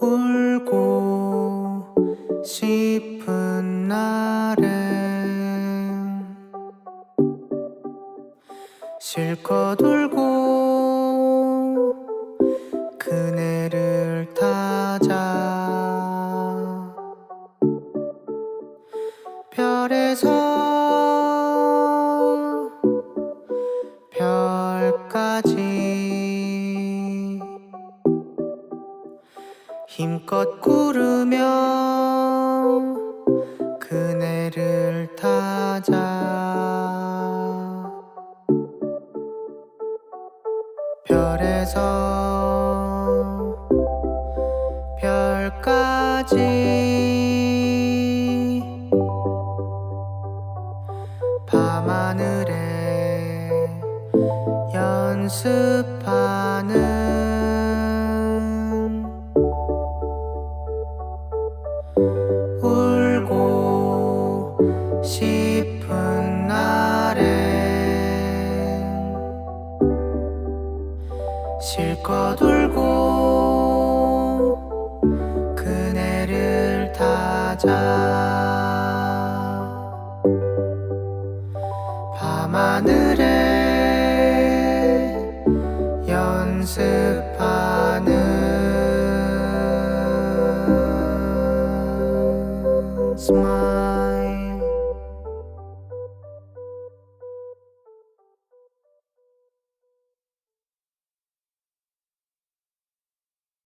울고 싶은 날엔 실컷 울고 그네를 타자. 별에서 별까지 힘껏 구르며 그네를 타자. 별에서 별까지 밤하늘에 연습하는 깊은 날엔 실컷 울고 그네를 타자. 밤하늘에 연습하는 스마